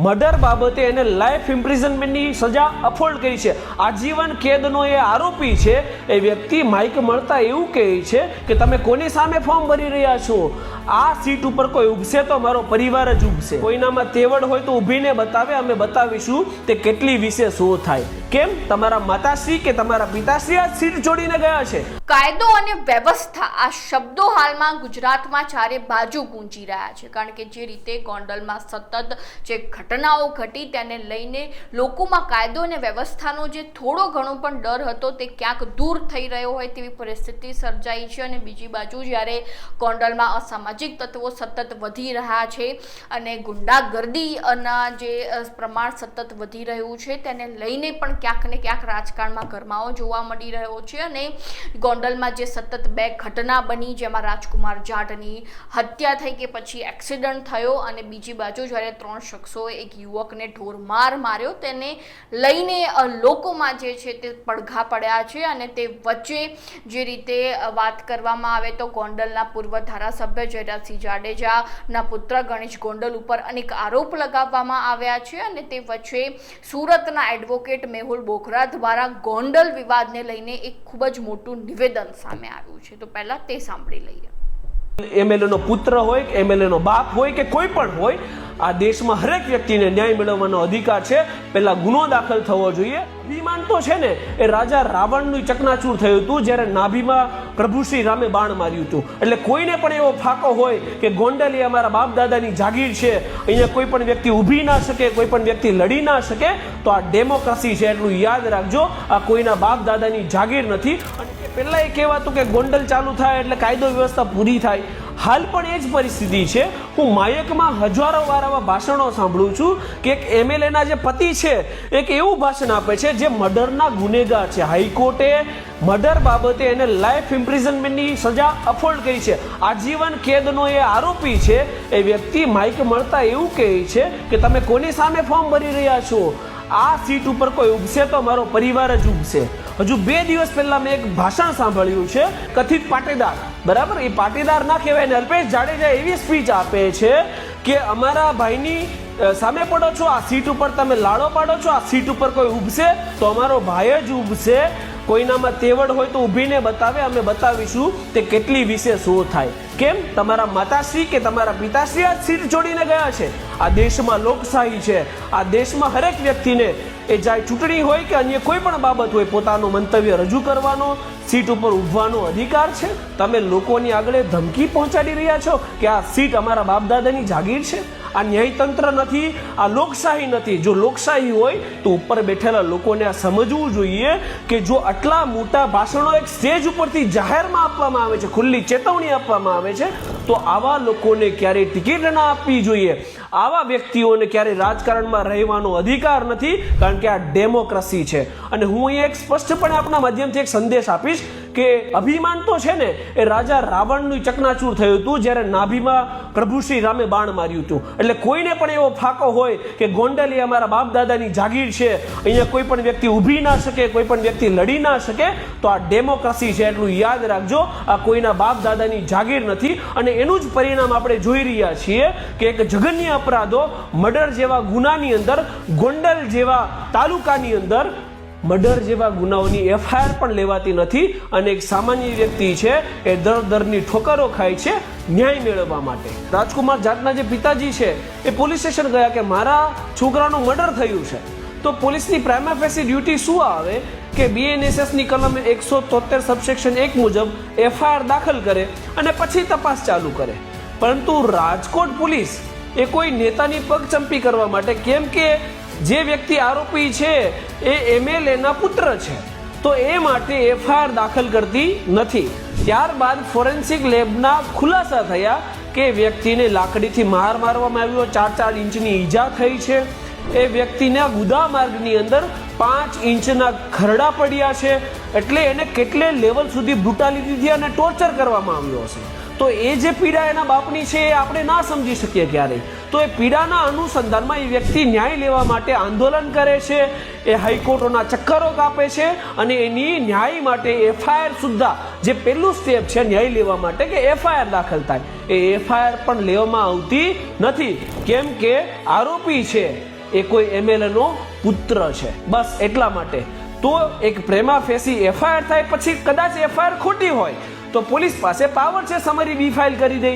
Murder બાબતે એને life ઇમ્પ્રિઝનમેન્ટની સજા અફોર્ડ કરી છે. આજીવન કેદનો એ આરોપી છે. એ વ્યક્તિ માઇક મળતા એવું કહે છે કે તમે કોની સામે ફોર્મ ભરી રહ્યા છો? આ સીટ ઉપર કોઈ ઉભશે તો મારો પરિવાર જ ઉભશે. કોઈનામાં તેવડ હોય તો ઊભીને બતાવે, અમે બતાવીશું તે કેટલી વિશે શો થાય. કેમ? તમારા માતાશ્રી કે તમારા પિતાશ્રી આ સીટ છોડીને ગયા છે? કાયદો અને વ્યવસ્થા આ શબ્દો હાલમાં ગુજરાતમાં ચારે બાજુ ગુંજી રહ્યા છે. કારણ કે જે રીતે ગોંડલમાં સતત જે ઘટનાઓ ઘટી તેને લઈને લોકોમાં કાયદો અને વ્યવસ્થાનો જે થોડો ઘણો પણ ડર હતો તે ક્યાંક દૂર થઈ રહ્યો હોય તેવી પરિસ્થિતિ સર્જાઈ છે અને બીજી બાજુ જ્યારે ગોંડલમાં અસામાજિક તત્વો સતત વધી રહ્યા છે અને ગુંડાગર્દી ના જે પ્રમાણ સતત વધી રહ્યું છે તેને લઈને પણ ક્યાંક ને ક્યાંક રાજકારણમાં ગરમાવો જોવા મળી રહ્યો છે અને ગોંડલમાં જે સતત બે ઘટના બની જેમાં રાજકુમાર જાટની હત્યા થઈ કે પછી એક્સિડન્ટ થયો અને બીજી બાજુ જ્યારે ત્રણ શખ્સોએ એક યુવકને ઢોરમાર માર્યો તેને લઈને લોકોમાં જે છે તે પડઘા પડ્યા છે અને તે વચ્ચે જે રીતે વાત કરવામાં આવે તો ગોંડલના પૂર્વ ધારાસભ્ય જયરાજસિંહ જાડેજાના પુત્ર ગણેશ ગોંડલ ઉપર અનેક આરોપ લગાવવામાં આવ્યા છે અને તે વચ્ચે સુરતના એડવોકેટ મેહુલ બોખરા દ્વારા ગોંડલ વિવાદને લઈને એક ખૂબ જ મોટું નિવેદન સામે આવ્યું છે. તો પહેલાં તે સાંભળી લઈએ. એમએલએ નો પુત્ર હોય કે એમએલએ નો બાપ હોય કે કોઈ પણ હોય, આ દેશમાં હરેક વ્યક્તિને ન્યાય મેળવવાનો અધિકાર છે. પહેલા ગુનો દાખલ થવો જોઈએ. અભિમાન તો છે ને. એ રાજા રાવણનું ચકનાચૂર થયું હતું જ્યારે નાભીમાં પ્રભુ શ્રી રામે બાણ માર્યું હતું. એટલે કોઈને પણ એવો ફાકો હોય કે ગોંડલ એ અમારા બાપ દાદાની જાગીર છે. અહીંયા કોઈ પણ વ્યક્તિ ઊભી ના શકે, કોઈ પણ વ્યક્તિ લડી ના શકે, તો આ ડેમોક્રેસી છે એટલું યાદ રાખજો. આ કોઈના બાપ દાદાની જાગીર નથી. અને પહેલા એ કહેવાતું કે ગોંડલ ચાલુ થાય એટલે કાયદો વ્યવસ્થા પૂરી થાય. હાલ પણ એ જ પરિસ્થિતિ છે. હું માયકમાં હજારો વાર આવા ભાષણો સાંભળું છું કે એક એમએલએના જે પતિ છે, એક એવું ભાષણ આપે છે જે મર્ડરના ગુનેગાર છે. હાઈકોર્ટે મર્ડર બાબતે એને લાઈફ ઇમ્પ્રિઝનમેન્ટની સજા અફોર્ડ કરી છે. આજીવન કેદનો એ આરોપી છે. એ વ્યક્તિ માઇક મળતા એવું કહે છે કે તમે કોની સામે ફોર્મ ભરી રહ્યા છો? આ સીટ ઉપર કોઈ ઉગશે તો મારો પરિવાર જ ઉગશે હજુ બે દિવસ પહેલા મેં એક ભાષણ સાંભળ્યું છે, કથિત પાટીદાર. બરાબર? એ પાટીદાર ના કહેવાય ને અલ્પેશ જાડેજા એવી સ્પીચ આપે છે કે અમારા ભાઈની સામે પડો છો, આ સીટ ઉપર તમે લાડો પાડો છો, આ સીટ ઉપર કોઈ ઉભશે તો અમારો ભાઈ જ ઉગશે કોઈનામાં તેવડ હોય તો ઊભીને બતાવે, અમે બતાવીશું તે કેટલી વિશે શું થાય. કેમ? તમારા માતાશ્રી કે તમારા પિતાશ્રી આ સીટ છોડીને ગયા છે? આ દેશમાં લોકશાહી છે. આ દેશમાં હરેક વ્યક્તિને એ જાય ચૂંટણી હોય કે અન્ય કોઈ પણ બાબત હોય, પોતાનું મંતવ્ય રજૂ કરવાનો, સીટ ઉપર ઉભવાનો અધિકાર છે? તમે લોકોની આગળ ધમકી પહોંચાડી રહ્યા છો કે આ સીટ અમારા બાપદાદાની જાગીર છે? આ ન્યાયતંત્ર નથી, આ લોકશાહી નથી. જો લોકશાહી હોય, તો ઉપર બેઠેલા લોકોને આ સમજવું જોઈએ કે જો આટલા મોટા ભાષણો એક સ્ટેજ ઉપરથી જાહેરમાં આપવામાં આવે છે, ખુલ્લી ચેતવણી આપવામાં આવે છે, તો આવા લોકોને ક્યારેય ટિકિટ ના આપવી જોઈએ. આવા વ્યક્તિઓને ક્યારેય રાજકારણમાં રહેવાનો અધિકાર નથી, કારણ કે આ ડેમોક્રેસી છે. અને હું અહીં એક સ્પષ્ટપણે આપણા માધ્યમથી એક સંદેશ આપીશ કે અભિમાન તો છે ને, એ રાજા રાવણનું ચકનાચૂર થયું હતું, જ્યારે નાભીમાં પ્રભુ શ્રી રામે બાણ માર્યું હતું. એટલે કોઈને પણ એવો ફાકો હોય કે ગોંડલ અમારા બાપ દાદાની જાગીર છે, અહીંયા કોઈ પણ વ્યક્તિ ઊભી ના શકે, કોઈ પણ વ્યક્તિ લડી ના શકે, તો આ ડેમોક્રેસી છે એટલું યાદ રાખજો, આ કોઈના બાપ દાદાની જાગીર નથી. અને એનું જ પરિણામ આપણે જોઈ રહ્યા છીએ કે એક જઘન્ય અપરાધો, મર્ડર જેવા ગુનાની અંદર, ગોંડલ જેવા તાલુકાની અંદર મર્ડર જેવા ગુનાઓની એફઆઈઆર પણ લેવાતી નથી અને એક સામાન્ય વ્યક્તિ છે એ દર દરની ઠોકરો ખાય છે ન્યાય મેળવવા માટે. રાજકુમાર જાટના જે પિતાજી છે એ પોલીસ સ્ટેશન ગયા કે મારા છોકરાનું મર્ડર થયું છે. તો પોલીસની પ્રાઇમાફેસી ડ્યુટી શું આવે કે બીએનએસએસની કલમ એકસો તોતેર સબસેક્શન એક મુજબ એફઆઈઆર દાખલ કરે અને પછી તપાસ ચાલુ કરે. પરંતુ રાજકોટ પોલીસ એ કોઈ નેતાની પગચંપી કરવા માટે કેમ કે જે વ્યક્તિ આરોપી છે, એ એમએલએના પુત્ર છે. તો એ માટે એફઆઈઆર દાખલ કરતી નથી. ત્યારબાદ ફોરેન્સિક લેબના ખુલાસા થયા કે વ્યક્તિને લાકડીથી માર મારવામાં આવ્યો ચાર ચાર ઇંચની ઈજા થઈ છે. એ વ્યક્તિના ગુદા માર્ગની અંદર પાંચ ઇંચના ખરડા પડ્યા છે. એટલે એને કેટલે લેવલ સુધી બ્રુટાલિટીથી અને ટોર્ચર કરવામાં આવ્યો હશે. તો એ જે પીડા એના બાપની છે, એ આપણે ના સમજી શકીએ ક્યારેય. તો એ પીડાના અનુસંધાનમાં એ વ્યક્તિ ન્યાય લેવા માટે આંદોલન કરે છે, એ હાઈકોર્ટોના ચક્કરો કાપે છે અને એની ન્યાય માટે એફઆઈઆર સુદ્ધા જે પહેલું સ્ટેપ છે ન્યાય લેવા માટે કે એફઆઈઆર દાખલ થાય. એ એફઆઈઆર પણ લેવામાં આવતી નથી. કેમ કે આરોપી છે, એ કોઈ એમએલએનો પુત્ર છે. બસ એટલા માટે. તો એક પ્રેમા ફેસી એફઆઈઆર થાય, પછી કદાચ એફઆઈઆર ખોટી હોય, તો પોલીસ પાસે પાવર છે સમરી બી ફાઇલ કરી દે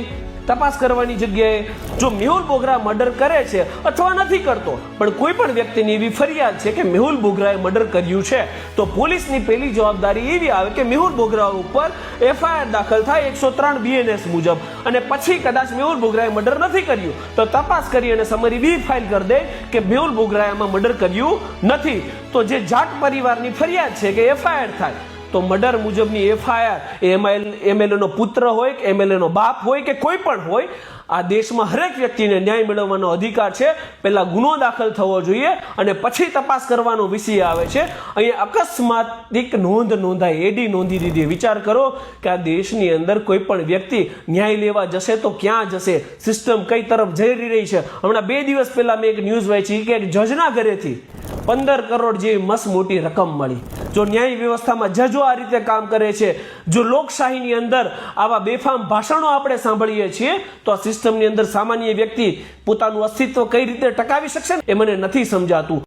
તપાસ કરવાની જગ્યાએ જો મેહુલ બોગરા મર્ડર કરે છે અથવા નથી કરતો, પણ કોઈ પણ વ્યક્તિની એવી ફરિયાદ છે કે મેહુલ બોગરાએ મર્ડર કર્યું છે, તો પોલીસની પહેલી જવાબદારી એવી આવે કે મેહુલ બોગરા ઉપર એફઆઈઆર દાખલ થાય એકસો ત્રણ બીએનએસ મુજબ. અને પછી કદાચ મેહુલ બોગરાએ મર્ડર નથી કર્યું, તો તપાસ કરી અને સમરી બી ફાઇલ કરી દે કે મેહુલ બોગરાએ આમાં મર્ડર કર્યું નથી. તો જે જાટ પરિવારની ફરિયાદ છે કે એફઆઈઆર થાય તો મર્ડર મુજબની એફઆઈઆર એમએલ એમએલએનો પુત્ર હોય કે એમએલએનો બાપ હોય કે કોઈ પણ હોય, આ દેશમાં હરેક વ્યક્તિને ન્યાય મેળવવાનો અધિકાર છે. પહેલાં ગુનો દાખલ થવો જોઈએ અને પછી તપાસ કરવાનો વિષય આવે છે. અહીંયા અકસ્માતિક નોંધ નોંધાય એડી નોંધી દીધી. વિચાર કરો કે આ દેશની અંદર કોઈ પણ વ્યક્તિ ન્યાય લેવા જશે તો ક્યાં જશે? સિસ્ટમ કઈ તરફ જઈ રહી છે? હમણાં બે દિવસ પહેલાં મેં એક ન્યૂઝ વાંચી કે એક જજના ઘરેથી પંદર કરોડ જેવી મસ્ત મોટી રકમ મળી. જો ન્યાય વ્યવસ્થામાં જજો આ રીતે કામ કરે છે, જો લોકશાહીની અંદર આવા બેફામ ભાષણો આપણે સાંભળીએ છીએ, તો આ સિસ્ટમની અંદર સામાન્ય વ્યક્તિ પોતાનું અસ્તિત્વ કઈ રીતે ટકાવી શકશે એ મને નથી સમજાતું.